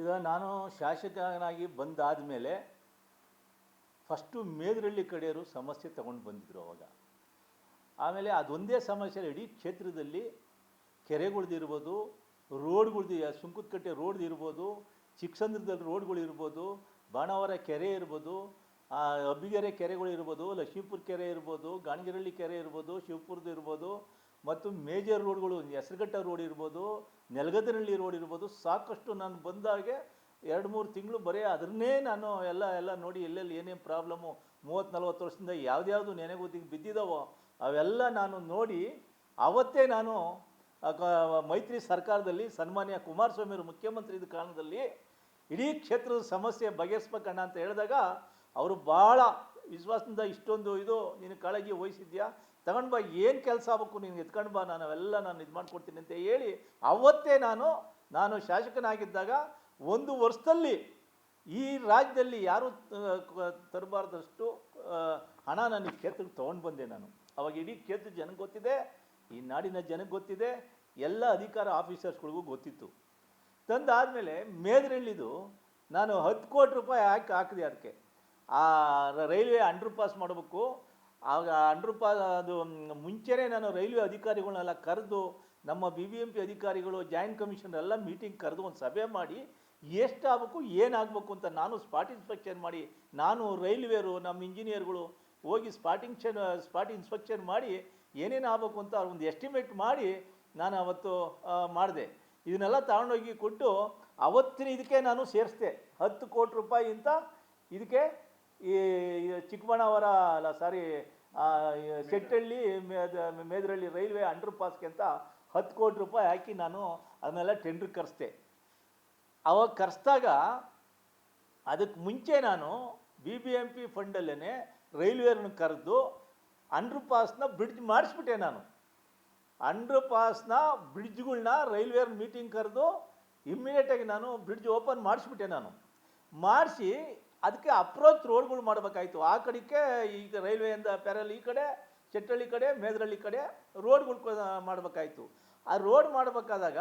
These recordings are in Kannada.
ಈಗ ನಾನು ಶಾಸಕನಾಗಿ ಬಂದಾದ ಮೇಲೆ ಫಸ್ಟು ಮೇದ್ರಳ್ಳಿ ಕಡೆಯವರು ಸಮಸ್ಯೆ ತಗೊಂಡು ಬಂದಿದ್ರು ಅವಾಗ. ಆಮೇಲೆ ಅದೊಂದೇ ಸಮಸ್ಯೆ ಇಡೀ ಕ್ಷೇತ್ರದಲ್ಲಿ ಕೆರೆಗಳ್ದಿರ್ಬೋದು, ರೋಡ್ಗಳ್ದು, ಸುಂಕದಕಟ್ಟೆ ರೋಡ್ದು ಇರ್ಬೋದು ಚಿಕ್ಕಸಂದ್ರದಲ್ಲಿ ರೋಡ್ಗಳಿರ್ಬೋದು, ಬಾಣಾವರ ಕೆರೆ ಇರ್ಬೋದು ಅಬ್ಬಿಗೆರೆ ಕೆರೆಗಳು ಇರ್ಬೋದು ಲಕ್ಷ್ಮೀಪುರ ಕೆರೆ ಇರ್ಬೋದು, ಗಾಣಗಿರಳ್ಳಿ ಕೆರೆ ಇರ್ಬೋದು, ಶಿವಪುರದ ಇರ್ಬೋದು, ಮತ್ತು ಮೇಜರ್ ರೋಡ್ಗಳು, ಹೆಸರುಘಟ್ಟ ರೋಡ್ ಇರ್ಬೋದು ನೆಲಗದನಹಳ್ಳಿ ರೋಡ್ ಇರ್ಬೋದು, ಸಾಕಷ್ಟು ನಾನು ಬಂದಾಗೆ ಎರಡು ಮೂರು ತಿಂಗಳು ಬರೀ ಅದನ್ನೇ ನಾನು ಎಲ್ಲ ಎಲ್ಲ ನೋಡಿ ಎಲ್ಲೆಲ್ಲಿ ಏನೇನು ಪ್ರಾಬ್ಲಮ್ಮು ಮೂವತ್ತು ನಲ್ವತ್ತು ವರ್ಷದಿಂದ ಯಾವ್ದ್ಯಾವುದು ನೆನೆಗುದಿಗೆ ಬಿದ್ದಿದ್ದಾವೋ ಅವೆಲ್ಲ ನಾನು ನೋಡಿ ಅವತ್ತೇ ನಾನು ಮೈತ್ರಿ ಸರ್ಕಾರದಲ್ಲಿ ಸನ್ಮಾನ್ಯ ಕುಮಾರಸ್ವಾಮಿ ಅವರು ಮುಖ್ಯಮಂತ್ರಿ ಇದ್ದ ಕಾರಣದಲ್ಲಿ ಇಡೀ ಕ್ಷೇತ್ರದ ಸಮಸ್ಯೆ ಬಗೆಹರಿಸ್ಬೇಕಣ್ಣ ಅಂತ ಹೇಳಿದಾಗ ಅವರು ಭಾಳ ವಿಶ್ವಾಸದಿಂದ ಇಷ್ಟೊಂದು ಇದು, ನೀನು ಕಾಳಜಿ ವಹಿಸಿದ್ಯಾ? ತಗೊಂಡು ಬಾ, ಏನು ಕೆಲಸ ಆಗಬೇಕು ನೀನು ಎತ್ಕೊಂಡು ಬಾ, ನಾನು ಅವೆಲ್ಲ ನಾನು ಇದು ಮಾಡ್ಕೊಡ್ತೀನಿ ಅಂತ ಹೇಳಿ ಅವತ್ತೇ ನಾನು ನಾನು ಶಾಸಕನಾಗಿದ್ದಾಗ ಒಂದು ವರ್ಷದಲ್ಲಿ ಈ ರಾಜ್ಯದಲ್ಲಿ ಯಾರೂ ತರಬಾರ್ದಷ್ಟು ಹಣ ನಾನು ಈ ಕ್ಷೇತ್ರಕ್ಕೆ ತೊಗೊಂಡು ಬಂದೆ ನಾನು. ಅವಾಗ ಇಡೀ ಕ್ಷೇತ್ರ ಜನಕ್ಕೆ ಗೊತ್ತಿದೆ, ಈ ನಾಡಿನ ಜನಕ್ಕೆ ಗೊತ್ತಿದೆ, ಎಲ್ಲ ಅಧಿಕಾರ ಆಫೀಸರ್ಸ್ಗಳಿಗೂ ಗೊತ್ತಿತ್ತು. ತಂದಾದಮೇಲೆ ಮೇದ್ರಳ್ಳಿದು ನಾನು ಹತ್ತು ಕೋಟಿ ರೂಪಾಯಿ ಹಾಕಿ ಹಾಕಿದೆ ಅದಕ್ಕೆ. ಆ, ರೈಲ್ವೆ ಅಂಡರ್ ಪಾಸ್ ಮಾಡಬೇಕು ಆಗ ಅಂಡ್ರೂಪ ಅದು ಮುಂಚೆನೇ ನಾನು ರೈಲ್ವೆ ಅಧಿಕಾರಿಗಳನ್ನೆಲ್ಲ ಕರೆದು, ನಮ್ಮ ಬಿ ಬಿ ಎಂ ಪಿ ಅಧಿಕಾರಿಗಳು, ಜಾಯಿಂಟ್ ಕಮಿಷನ್ ಎಲ್ಲ ಮೀಟಿಂಗ್ ಕರೆದು ಒಂದು ಸಭೆ ಮಾಡಿ, ಎಷ್ಟಾಗಬೇಕು, ಏನಾಗಬೇಕು ಅಂತ ನಾನು ಸ್ಪಾಟ್ ಇನ್ಸ್ಪೆಕ್ಷನ್ ಮಾಡಿ, ನಾನು ರೈಲ್ವೇರು, ನಮ್ಮ ಇಂಜಿನಿಯರ್ಗಳು ಹೋಗಿ ಸ್ಪಾಟ್ ಇನ್ಕ್ಷನ್ ಸ್ಪಾಟ್ ಇನ್ಸ್ಪೆಕ್ಷನ್ ಮಾಡಿ, ಏನೇನು ಆಗಬೇಕು ಅಂತ ಒಂದು ಎಸ್ಟಿಮೇಟ್ ಮಾಡಿ ನಾನು ಅವತ್ತು ಮಾಡಿದೆ. ಇದನ್ನೆಲ್ಲ ತಗೊಂಡೋಗಿ ಕೊಟ್ಟು, ಅವತ್ತಿನ ಇದಕ್ಕೆ ನಾನು ಸೇರಿಸ್ದೆ. ಹತ್ತು ಕೋಟಿ ರೂಪಾಯಿ ಅಂತ, ಇದಕ್ಕೆ ಈ ಚಿಕ್ಕಬಣ್ಣವರ ಅಲ್ಲ ಸಾರಿ ಶೆಟ್ಟಳ್ಳಿ ಮೇದ- ಮೇದರಳ್ಳಿ ರೈಲ್ವೆ ಅಂಡರ್ ಪಾಸ್ಗೆ ಅಂತ ಹತ್ತು ಕೋಟಿ ರೂಪಾಯಿ ಹಾಕಿ ನಾನು ಅದನ್ನೆಲ್ಲ ಟೆಂಡ್ರ್ ಕರೆಸ್ದೆ. ಅವಾಗ ಕರೆಸ್ದಾಗ ಅದಕ್ಕೆ ಮುಂಚೆ ನಾನು ಬಿ ಬಿ ಎಂ ಪಿ ಫಂಡಲ್ಲೇ ರೈಲ್ವೇರನ್ನು ಕರೆದು ಅಂಡರ್ ಪಾಸ್ನ ಬ್ರಿಡ್ಜ್ ಮಾಡಿಸ್ಬಿಟ್ಟೆ ನಾನು. ಅಂಡರ್ ಪಾಸ್ನ ಬ್ರಿಡ್ಜ್ಗಳನ್ನ ರೈಲ್ವೇ ಮೀಟಿಂಗ್ ಕರೆದು ಇಮ್ಮಿಡಿಯೇಟಾಗಿ ನಾನು ಬ್ರಿಡ್ಜ್ ಓಪನ್ ಮಾಡಿಸ್ಬಿಟ್ಟೆ ನಾನು. ಮಾಡಿಸಿ ಅದಕ್ಕೆ ಅಪ್ರೋಚ್ ರೋಡ್ಗಳು ಮಾಡಬೇಕಾಯ್ತು. ಆ ಕಡೆಗೆ ಈಗ ರೈಲ್ವೆಯಿಂದ ಪೆರಲ್ ಈ ಕಡೆ, ಚಟ್ಟಳ್ಳಿ ಕಡೆ, ಮೇದರಳ್ಳಿ ಕಡೆ ರೋಡ್ಗಳು ಮಾಡಬೇಕಾಯಿತು. ಆ ರೋಡ್ ಮಾಡಬೇಕಾದಾಗ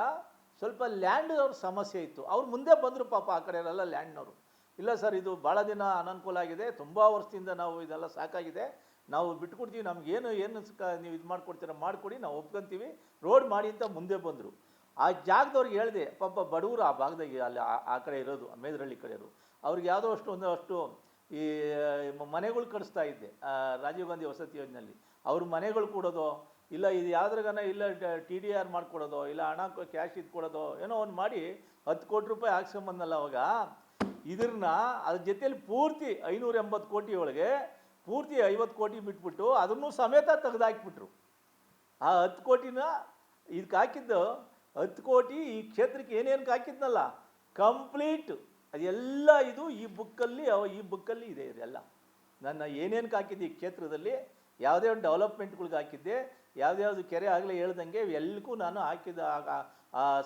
ಸ್ವಲ್ಪ ಲ್ಯಾಂಡ್ ಅವ್ರ ಸಮಸ್ಯೆ ಇತ್ತು. ಅವ್ರು ಮುಂದೆ ಬಂದರು ಪಾಪ ಆ ಕಡೆ ಎಲ್ಲ ಲ್ಯಾಂಡ್ನವರು ಇಲ್ಲ ಸರ್, ಇದು ಭಾಳ ದಿನ ಅನನುಕೂಲ ಆಗಿದೆ. ತುಂಬ ವರ್ಷದಿಂದ ನಾವು ಇದೆಲ್ಲ ಸಾಕಾಗಿದೆ. ನಾವು ಬಿಟ್ಕೊಡ್ತೀವಿ. ನಮಗೇನು, ಏನು ಏನು ನೀವು ಇದು ಮಾಡ್ಕೊಡ್ತೀರ ಮಾಡಿಕೊಡಿ. ನಾವು ಒಪ್ಕೊಂತೀವಿ. ರೋಡ್ ಮಾಡಿ ಅಂತ ಮುಂದೆ ಬಂದರು. ಆ ಜಾಗದವ್ರಿಗೆ ಹೇಳಿದೆ, ಪಾಪ ಬಡವರು ಆ ಭಾಗದಾಗೆ ಅಲ್ಲಿ ಆ- ಕಡೆ ಇರೋದು ಮೇದರಳ್ಳಿ ಕಡೆ ಇರೋದು. ಅವ್ರಿಗೆ ಯಾವುದೋ ಅಷ್ಟು ಒಂದು ಅಷ್ಟು ಈ ಮನೆಗಳು ಕಡಿಸ್ತಾ ಇದ್ದೆ ರಾಜೀವ್ ಗಾಂಧಿ ವಸತಿ ಯೋಜನೆಯಲ್ಲಿ. ಅವ್ರ ಮನೆಗಳು ಕೊಡೋದು, ಇಲ್ಲ ಇದು ಯಾವ್ದ್ರಗನ ಇಲ್ಲ ಟಿ ಡಿ ಆರ್ ಮಾಡ್ಕೊಡೋದು, ಇಲ್ಲ ಹಣ ಕ್ಯಾಶ್ ಇದು ಕೊಡೋದು, ಏನೋ ಒಂದು ಮಾಡಿ ಹತ್ತು ಕೋಟಿ ರೂಪಾಯಿ ಹಾಕ್ಸ್ಕೊಂಬಂದಲ್ಲ ಅವಾಗ ಇದನ್ನ ಅದ್ರ ಜೊತೆಯಲ್ಲಿ ಪೂರ್ತಿ ಐನೂರ ಎಂಬತ್ತು ಕೋಟಿ ಒಳಗೆ ಪೂರ್ತಿ ಐವತ್ತು ಕೋಟಿ ಬಿಟ್ಬಿಟ್ಟು ಅದನ್ನು ಸಮೇತ ತೆಗೆದಾಕ್ಬಿಟ್ರು. ಆ ಹತ್ತು ಕೋಟಿನ ಇದಕ್ಕೆ ಹಾಕಿದ್ದು ಹತ್ತು ಕೋಟಿ ಈ ಕ್ಷೇತ್ರಕ್ಕೆ ಏನೇನು ಹಾಕಿದ್ನಲ್ಲ? ಕಂಪ್ಲೀಟ್. ಅದೆಲ್ಲ ಇದು ಈ ಬುಕ್ಕಲ್ಲಿ ಈ ಬುಕ್ಕಲ್ಲಿ ಇದೆ ಇದೆಲ್ಲ. ನನ್ನ ಏನೇನು ಹಾಕಿದ್ದೆ ಈ ಕ್ಷೇತ್ರದಲ್ಲಿ, ಯಾವುದೇ ಒಂದು ಡೆವಲಪ್ಮೆಂಟ್ಗಳಿಗೆ ಹಾಕಿದ್ದೆ ಯಾವ್ದ್ಯಾವ್ದು ಕೆರೆ ಆಗಲೇ ಹೇಳ್ದಂಗೆ ಎಲ್ಲಕ್ಕೂ ನಾನು ಹಾಕಿದ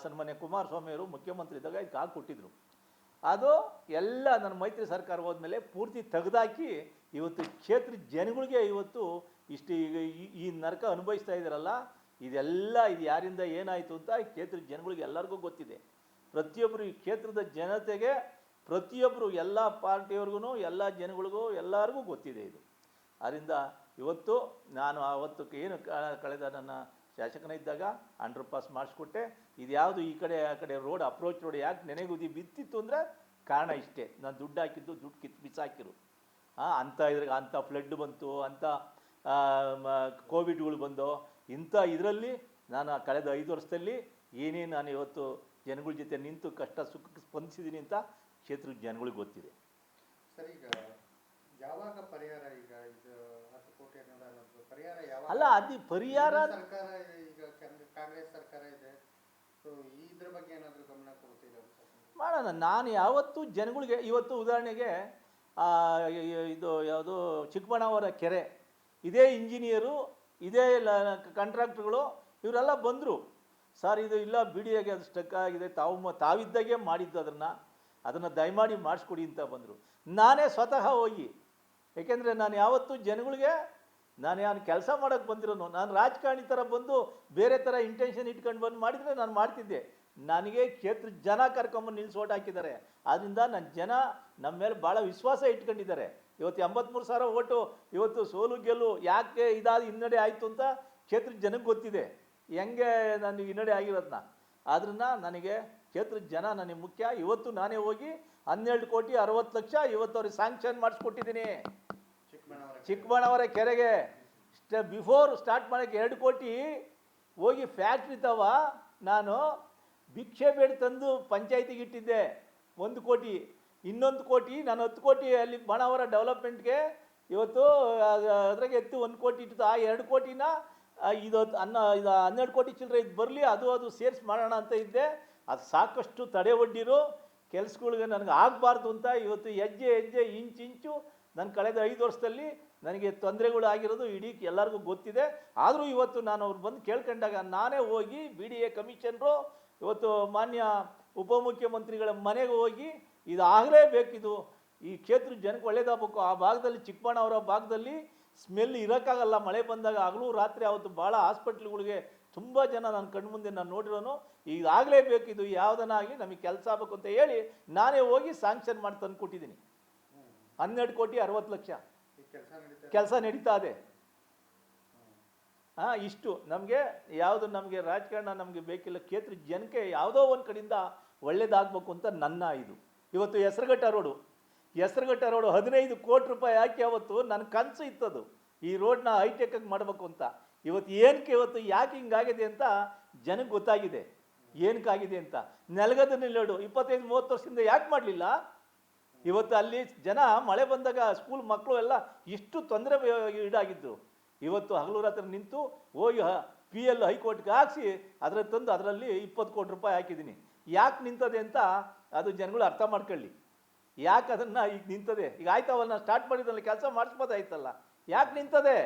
ಸನ್ಮಾನ್ಯ ಕುಮಾರಸ್ವಾಮಿಯವರು ಮುಖ್ಯಮಂತ್ರಿ ಇದ್ದಾಗ ಇದಕ್ಕೆ ಹಾಕಿಕೊಟ್ಟಿದ್ರು. ಅದು ಎಲ್ಲ ನನ್ನ ಮೈತ್ರಿ ಸರ್ಕಾರ ಹೋದ್ಮೇಲೆ ಪೂರ್ತಿ ತೆಗೆದಾಕಿ ಇವತ್ತು ಕ್ಷೇತ್ರ ಜನಗಳಿಗೆ ಇವತ್ತು ಇಷ್ಟು ಈಗ ಈ ನರಕ ಅನುಭವಿಸ್ತಾ ಇದ್ದಾರಲ್ಲ ಇದೆಲ್ಲ ಇದು ಯಾರಿಂದ ಏನಾಯಿತು ಅಂತ ಈ ಕ್ಷೇತ್ರದ ಜನಗಳಿಗೆ ಎಲ್ಲರಿಗೂ ಗೊತ್ತಿದೆ. ಪ್ರತಿಯೊಬ್ಬರು ಈ ಕ್ಷೇತ್ರದ ಜನತೆಗೆ ಪ್ರತಿಯೊಬ್ಬರು ಎಲ್ಲ ಪಾರ್ಟಿಯವ್ರಿಗೂ, ಎಲ್ಲ ಜನಗಳಿಗೂ, ಎಲ್ಲರಿಗೂ ಗೊತ್ತಿದೆ ಇದು. ಆದ್ದರಿಂದ ಇವತ್ತು ನಾನು ಅವತ್ತು ಏನು ಕಳೆದ ನನ್ನ ಶಾಸಕನಿದ್ದಾಗ ಅಂಡರ್ ಪಾಸ್ ಮಾಡಿಸ್ಕೊಟ್ಟೆ. ಇದ್ಯಾವುದು ಈ ಕಡೆ, ಆ ಕಡೆ ರೋಡ್ ಅಪ್ರೋಚ್ ರೋಡ್ ಯಾಕೆ ನೆನೆಗುದಿ ಬಿತ್ತಿತ್ತು ಅಂದರೆ ಕಾರಣ ಇಷ್ಟೇ. ನಾನು ದುಡ್ಡು ಹಾಕಿದ್ದು ದುಡ್ಡು ಕಿತ್ತು ಬಿಸಾಕಿರು. ಹಾಂ ಅಂಥ ಇದ್ರಾಗ ಅಂಥ ಫ್ಲಡ್ ಬಂತು, ಅಂಥ ಕೋವಿಡ್ಗಳು ಬಂದು ಇಂಥ ಇದರಲ್ಲಿ ನಾನು ಆ ಕಳೆದ ಐದು ವರ್ಷದಲ್ಲಿ ಏನೇ ನಾನು ಇವತ್ತು ಜನಗಳ ಜೊತೆ ನಿಂತು ಕಷ್ಟ ಸುಖಕ್ಕೆ ಸ್ಪಂದಿಸಿದ್ದೀನಿ ಅಂತ ಕ್ಷೇತ್ರದ ಜನಗಳಿಗೆ ಗೊತ್ತಿದೆ. ಸರಿ ಈಗ ಯಾವಾಗ ಪರಿಹಾರ ಈಗ ಇದು ಹತ್ತು ಕೋಟಿ ಅನ್ನೋದು ಪರಿಹಾರ ಯಾವಾಗ ಅಲ್ಲ ಅದು ಪರಿಹಾರ ಸರ್ಕಾರ ಈಗ ಕಾಂಗ್ರೆಸ್ ಸರ್ಕಾರ ಇದೆ. ಸೊ ಇದ್ರ ಬಗ್ಗೆ ಏನಾದರೂ ಗಮನ ಕೊಡ್ತೀರಾ ಮಾಡೋಣ. ನಾನು ಯಾವತ್ತೂ ಜನಗಳಿಗೆ ಇವತ್ತು ಉದಾಹರಣೆಗೆ ಇದು ಯಾವುದು ಚಿಕ್ಕಬಣ್ಣವರ ಕೆರೆ. ಇದೇ ಇಂಜಿನಿಯರು ಇದೇ ಕಾಂಟ್ರಾಕ್ಟ್ರುಗಳು ಇವರೆಲ್ಲ ಬಂದರು. ಸರ್, ಇದು ಇಲ್ಲ ಬಿ ಅದು ಸ್ಟಕ್ ಆಗಿದೆ. ತಾವು ತಾವಿದ್ದಾಗೆ ಮಾಡಿದ್ದು ಅದನ್ನು. ಅದನ್ನು ದಯಮಾಡಿ ಮಾಡಿಸ್ಕೊಡಿ ಅಂತ ಬಂದರು. ನಾನೇ ಸ್ವತಃ ಹೋಗಿ. ಏಕೆಂದರೆ ನಾನು ಯಾವತ್ತೂ ಜನಗಳಿಗೆ, ನಾನು ಯಾವ ಕೆಲಸ ಮಾಡೋಕ್ಕೆ ಬಂದಿರೋನು, ನಾನು ರಾಜಕಾರಣಿ ಥರ ಬಂದು ಬೇರೆ ಥರ ಇಂಟೆನ್ಷನ್ ಇಟ್ಕೊಂಡು ಬಂದು ಮಾಡಿದರೆ ನಾನು ಮಾಡ್ತಿದ್ದೆ. ನನಗೆ ಕ್ಷೇತ್ರ, ಜನ ಕರ್ಕೊಂಬಂದು ನಿಲ್ಸಿ ಓಟ್ ಹಾಕಿದ್ದಾರೆ. ಆದ್ದರಿಂದ ನನ್ನ ಜನ ನಮ್ಮ ಮೇಲೆ ಭಾಳ ವಿಶ್ವಾಸ ಇಟ್ಕೊಂಡಿದ್ದಾರೆ. ಇವತ್ತು ಎಂಬತ್ಮೂರು ಸಾವಿರ ಓಟು, ಇವತ್ತು ಸೋಲು ಗೆಲ್ಲು ಯಾಕೆ ಇದಾದ ಹಿನ್ನಡೆ ಆಯಿತು ಅಂತ ಕ್ಷೇತ್ರದ ಜನಕ್ಕೆ ಗೊತ್ತಿದೆ. ಹೆಂಗೆ ನನಗೆ ಹಿನ್ನಡೆ ಆಗಿರೋದನ್ನ ಆದ್ರನ್ನ ನನಗೆ ಕ್ಷೇತ್ರದ ಜನ ನನಗೆ ಮುಖ್ಯ. ಇವತ್ತು ನಾನೇ ಹೋಗಿ ಹನ್ನೆರಡು ಕೋಟಿ ಅರವತ್ತು ಲಕ್ಷ ಇವತ್ತು ಅವ್ರಿಗೆ ಸ್ಯಾಂಕ್ಷನ್ ಮಾಡಿಸ್ಕೊಟ್ಟಿದ್ದೀನಿ. ಚಿಕ್ಕಬಣ್ಣವರ ಕೆರೆಗೆ. ಬಿಫೋರ್ ಸ್ಟಾರ್ಟ್ ಮಾಡೋಕ್ಕೆ ಎರಡು ಕೋಟಿ ಹೋಗಿ ಫ್ಯಾಕ್ಟ್ರಿ ತವ ನಾನು ಭಿಕ್ಷೆ ಬೇಡ ತಂದು ಪಂಚಾಯತಿಗೆ ಇಟ್ಟಿದ್ದೆ. ಒಂದು ಕೋಟಿ. ಇನ್ನೊಂದು ಕೋಟಿ, ನಾನು ಹತ್ತು ಕೋಟಿ ಅಲ್ಲಿ ಬಾಣಾವರ ಡೆವಲಪ್ಮೆಂಟ್ಗೆ ಇವತ್ತು ಅದ್ರಾಗೆ ಎತ್ತು ಒಂದು ಕೋಟಿ ಇಟ್ಟು ಆ ಎರಡು ಕೋಟಿನ ಇದು ಅನ್ನ, ಇದು ಹನ್ನೆರಡು ಕೋಟಿ ಚಿಲ್ಲರೆ ಇದು ಬರಲಿ, ಅದು ಅದು ಸೇರಿಸಿ ಮಾಡೋಣ ಅಂತ ಇದ್ದೆ. ಅದು ಸಾಕಷ್ಟು ತಡೆ ಒಡ್ಡಿರು. ಕೆಲಸಗಳಿಗೆ ನನಗೆ ಆಗಬಾರ್ದು ಅಂತ ಇವತ್ತು ಹೆಜ್ಜೆ ಹೆಜ್ಜೆ, ಇಂಚು ಇಂಚು ನನ್ನ ಕಳೆದ ಐದು ವರ್ಷದಲ್ಲಿ ನನಗೆ ತೊಂದರೆಗಳು ಆಗಿರೋದು ಇಡೀ ಎಲ್ಲರಿಗೂ ಗೊತ್ತಿದೆ. ಆದರೂ ಇವತ್ತು ನಾನು ಅವ್ರು ಬಂದು ಕೇಳ್ಕೊಂಡಾಗ ನಾನೇ ಹೋಗಿ ಬಿ ಡಿ ಎ ಕಮಿಷನ್ರು, ಇವತ್ತು ಮಾನ್ಯ ಉಪಮುಖ್ಯಮಂತ್ರಿಗಳ ಮನೆಗೆ ಹೋಗಿ ಇದು ಆಗಲೇಬೇಕಿದು ಈ ಕ್ಷೇತ್ರ ಜನಕ್ಕೆ ಒಳ್ಳೇದಾಗಬೇಕು. ಆ ಭಾಗದಲ್ಲಿ ಚಿಕ್ಕಬಳ್ಳಾಪುರ ಭಾಗದಲ್ಲಿ ಸ್ಮೆಲ್ ಇರೋಕ್ಕಾಗಲ್ಲ. ಮಳೆ ಬಂದಾಗ ಆಗಲೂ ರಾತ್ರಿ ಅವತ್ತು ಭಾಳ ಹಾಸ್ಪಿಟ್ಲ್ಗಳಿಗೆ ತುಂಬ ಜನ ನನ್ನ ಕಣ್ಮುಂದೆ ನಾನು ನೋಡಿರೋನು. ಈಗ ಆಗಲೇಬೇಕು ಇದು ಯಾವುದನ್ನಾಗಲಿ ನಮಗೆ ಕೆಲಸ ಆಗಬೇಕು ಅಂತ ಹೇಳಿ ನಾನೇ ಹೋಗಿ ಸ್ಯಾಂಕ್ಷನ್ ಮಾಡಿ ತಂದು ಕೊಟ್ಟಿದ್ದೀನಿ. ಹನ್ನೆರಡು ಕೋಟಿ ಅರವತ್ತು ಲಕ್ಷ. ಕೆಲಸ ನಡೀತಾ ಕೆಲಸ ನಡೀತಾ ಇದೆ. ಹಾಂ ಇಷ್ಟು. ನಮಗೆ ಯಾವುದು ನಮಗೆ ರಾಜಕಾರಣ ನಮಗೆ ಬೇಕಿಲ್ಲ. ಕ್ಷೇತ್ರ ಜನಕ್ಕೆ ಯಾವುದೋ ಒಂದು ಕಡೆಯಿಂದ ಒಳ್ಳೇದಾಗಬೇಕು ಅಂತ ನನ್ನ ಇದು. ಇವತ್ತು ಹೆಸರುಘಟ್ಟ ರೋಡು. ಹೆಸರುಘಟ್ಟ ರೋಡು ಹದಿನೈದು ಕೋಟಿ ರೂಪಾಯಿ ಹಾಕಿ ಅವತ್ತು ನನ್ನ ಕನಸು ಇತ್ತದು. ಈ ರೋಡ್ನ ಹೈಟೆಕ್ ಮಾಡಬೇಕು ಅಂತ. ಇವತ್ತು ಏನಕ್ಕೆ ಇವತ್ತು ಯಾಕೆ ಹಿಂಗಾಗಿದೆ ಅಂತ ಜನಕ್ಕೆ ಗೊತ್ತಾಗಿದೆ. ಏನಕ್ಕಾಗಿದೆ ಅಂತ. ನೆಲಗದ ನಿಲ್ಲೋಡು. ಇಪ್ಪತ್ತೈದು, ಮೂವತ್ತು ವರ್ಷದಿಂದ ಯಾಕೆ ಮಾಡಲಿಲ್ಲ? ಇವತ್ತು ಅಲ್ಲಿ ಜನ ಮಳೆ ಬಂದಾಗ ಸ್ಕೂಲ್ ಮಕ್ಕಳು ಎಲ್ಲ ಇಷ್ಟು ತೊಂದರೆ ಈಡಾಗಿದ್ದು. ಇವತ್ತು ಹಗಲು ರಾತ್ರಿ ನಿಂತು ಹೋಗಿ ಪಿ ಎಲ್ ಹೈಕೋರ್ಟ್ಗೆ ಹಾಕಿಸಿ ಅದರ ತಂದು ಅದರಲ್ಲಿ ಇಪ್ಪತ್ತು ಕೋಟಿ ರೂಪಾಯಿ ಹಾಕಿದ್ದೀನಿ. ಯಾಕೆ ನಿಂತದೆ ಅಂತ ಅದು ಜನಗಳು ಅರ್ಥ ಮಾಡ್ಕೊಳ್ಳಿ. ಯಾಕೆ ಅದನ್ನು ಈಗ ನಿಂತದೆ? ಈಗ ಆಯ್ತವಲ್ಲ ಸ್ಟಾರ್ಟ್ ಮಾಡಿದ್ನಲ್ಲ ಕೆಲಸ ಮಾಡಿಸ್ಬೋದಾಯ್ತಲ್ಲ ಯಾಕೆ ನಿಂತದೆ?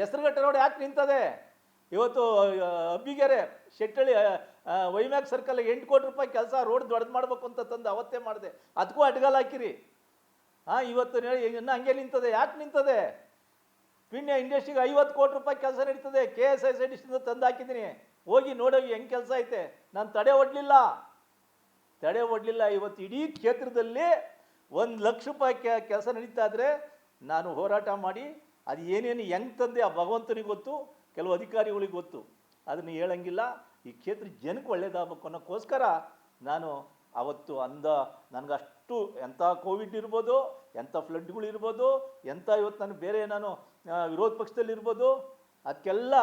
ಹೆಸರುಗಟ್ಟೆ ನೋಡಿ ಯಾಕೆ ನಿಂತದೆ? ಇವತ್ತು ಅಬ್ಬಿಗೆರೆ ಶೆಟ್ಟಳ್ಳಿ ವೈಮ್ಯಾಕ್ ಸರ್ಕಲ್ ಎಂಟು ಕೋಟಿ ರೂಪಾಯಿ ಕೆಲಸ ರೋಡ್ ದೊಡ್ಡದು ಮಾಡಬೇಕು ಅಂತ ತಂದು ಅವತ್ತೇ ಮಾಡಿದೆ. ಅದಕ್ಕೂ ಅಡ್ಗಾಲ ಹಾಕಿರಿ. ಹಾಂ, ಇವತ್ತು ಇನ್ನು ಹಂಗೆ ನಿಂತದೆ. ಯಾಕೆ ನಿಂತದೆ? ಪಿಣ್ಯ ಇಂಡಸ್ಟ್ರಿಗೆ ಐವತ್ತು ಕೋಟಿ ರೂಪಾಯಿ ಕೆಲಸ ನಡೀತದೆ. ಕೆ ಎಸ್ ಐ ಸಿ ಡಿಸ್ಟಿಂದ ತಂದು ಹಾಕಿದ್ದೀನಿ. ಹೋಗಿ ನೋಡೋಗಿ ಹೆಂಗೆ ಕೆಲಸ ಐತೆ. ನಾನು ತಡೆ ಒಡ್ಲಿಲ್ಲ. ತಡೆ ಒಡ್ಲಿಲ್ಲ. ಇವತ್ತು ಇಡೀ ಕ್ಷೇತ್ರದಲ್ಲಿ ಒಂದು ಲಕ್ಷ ರೂಪಾಯಿ ಕೆಲಸ ನಡೀತಾ ಇದ್ರೆ ನಾನು ಹೋರಾಟ ಮಾಡಿ, ಅದು ಏನೇನು ಹೆಂಗ್ ತಂದೆ ಆ ಭಗವಂತನಿಗೆ ಗೊತ್ತು, ಕೆಲವು ಅಧಿಕಾರಿಗಳಿಗೆ ಗೊತ್ತು. ಅದನ್ನು ಹೇಳಂಗಿಲ್ಲ. ಈ ಕ್ಷೇತ್ರ ಜನಕ್ಕೆ ಒಳ್ಳೇದಾಗಬೇಕು ಅನ್ನೋಕ್ಕೋಸ್ಕರ ನಾನು ಅವತ್ತು ಅಂದ, ನನಗಷ್ಟು ಎಂಥ ಕೋವಿಡ್ ಇರ್ಬೋದು ಎಂಥ ಫ್ಲಡ್ಗಳು ಇರ್ಬೋದು ಎಂಥ ಇವತ್ತು ನಾನು ಬೇರೆ ನಾನು ವಿರೋಧ ಪಕ್ಷದಲ್ಲಿರ್ಬೋದು, ಅದಕ್ಕೆಲ್ಲ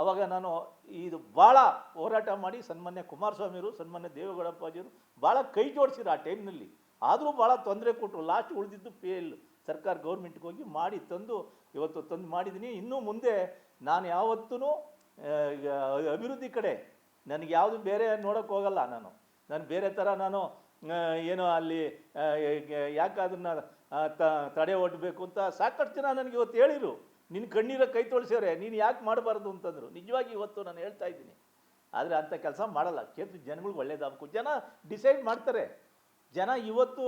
ಅವಾಗ ನಾನು ಇದು ಭಾಳ ಹೋರಾಟ ಮಾಡಿ ಸನ್ಮಾನ್ಯ ಕುಮಾರಸ್ವಾಮಿಯವರು, ಸನ್ಮಾನ್ಯ ದೇವೇಗೌಡಪ್ಪಾಜಿಯವರು ಭಾಳ ಕೈ ಜೋಡಿಸಿರು ಆ ಟೈಮ್ನಲ್ಲಿ. ಆದರೂ ಭಾಳ ತೊಂದರೆ ಕೊಟ್ಟರು. ಲಾಸ್ಟ್ ಉಳಿದಿದ್ದು ಎಲ್ ಸರ್ಕಾರ ಗೌರ್ಮೆಂಟ್ಗೆ ಹೋಗಿ ಮಾಡಿ ತಂದು ಇವತ್ತು ತಂದು ಮಾಡಿದ್ದೀನಿ. ಇನ್ನೂ ಮುಂದೆ ನಾನು ಯಾವತ್ತೂ ಅಭಿವೃದ್ಧಿ ಕಡೆ ನನಗೆ ಯಾವುದು ಬೇರೆ ನೋಡೋಕೆ ಹೋಗಲ್ಲ ನಾನು. ನಾನು ಬೇರೆ ಥರ ನಾನು ಏನು ಅಲ್ಲಿ ಯಾಕೆ ಅದನ್ನು ತಡೆ ಒಡ್ಬೇಕು ಅಂತ ಸಾಕಷ್ಟು ಜನ ನನಗೆ ಇವತ್ತು ಹೇಳಿರು ನಿನ್ನ ಕಣ್ಣೀರ ಕೈ ತೊಳ್ಸ್ಯಾರೆ, ನೀನು ಯಾಕೆ ಮಾಡಬಾರ್ದು ಅಂತಂದರು. ನಿಜವಾಗಿ ಇವತ್ತು ನಾನು ಹೇಳ್ತಾ ಇದ್ದೀನಿ. ಆದರೆ ಅಂಥ ಕೆಲಸ ಮಾಡಲ್ಲ. ಕೇತು ಜನಗಳಿಗೆ ಒಳ್ಳೇದಾಗಬೇಕು. ಜನ ಡಿಸೈಡ್ ಮಾಡ್ತಾರೆ. ಜನ ಇವತ್ತು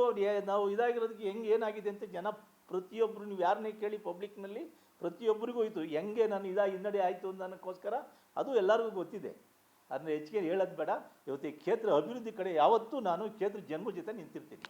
ನಾವು ಇದಾಗಿರೋದಕ್ಕೆ ಹೆಂಗೆ ಏನಾಗಿದೆ ಅಂತ ಜನ ಪ್ರತಿಯೊಬ್ಬರು ನೀವು ಯಾರನ್ನೇ ಕೇಳಿ ಪಬ್ಲಿಕ್ನಲ್ಲಿ ಪ್ರತಿಯೊಬ್ಬರಿಗೂ ಹೋಯಿತು. ಹೆಂಗೆ ನಾನು ಇದಾಗಿ ಹಿನ್ನಡೆ ಆಯಿತು ಅನ್ನೋಕ್ಕೋಸ್ಕರ ಅದು ಎಲ್ಲರಿಗೂ ಗೊತ್ತಿದೆ. ಅದನ್ನ ಹೆಚ್ಚಿಗೆ ಹೇಳೋದು ಬೇಡ. ಇವತ್ತು ಈ ಕ್ಷೇತ್ರ ಅಭಿವೃದ್ಧಿ ಕಡೆ ಯಾವತ್ತೂ ನಾನು ಕ್ಷೇತ್ರ ಜನ್ಮ ಜೊತೆ ನಿಂತಿರ್ತೀನಿ.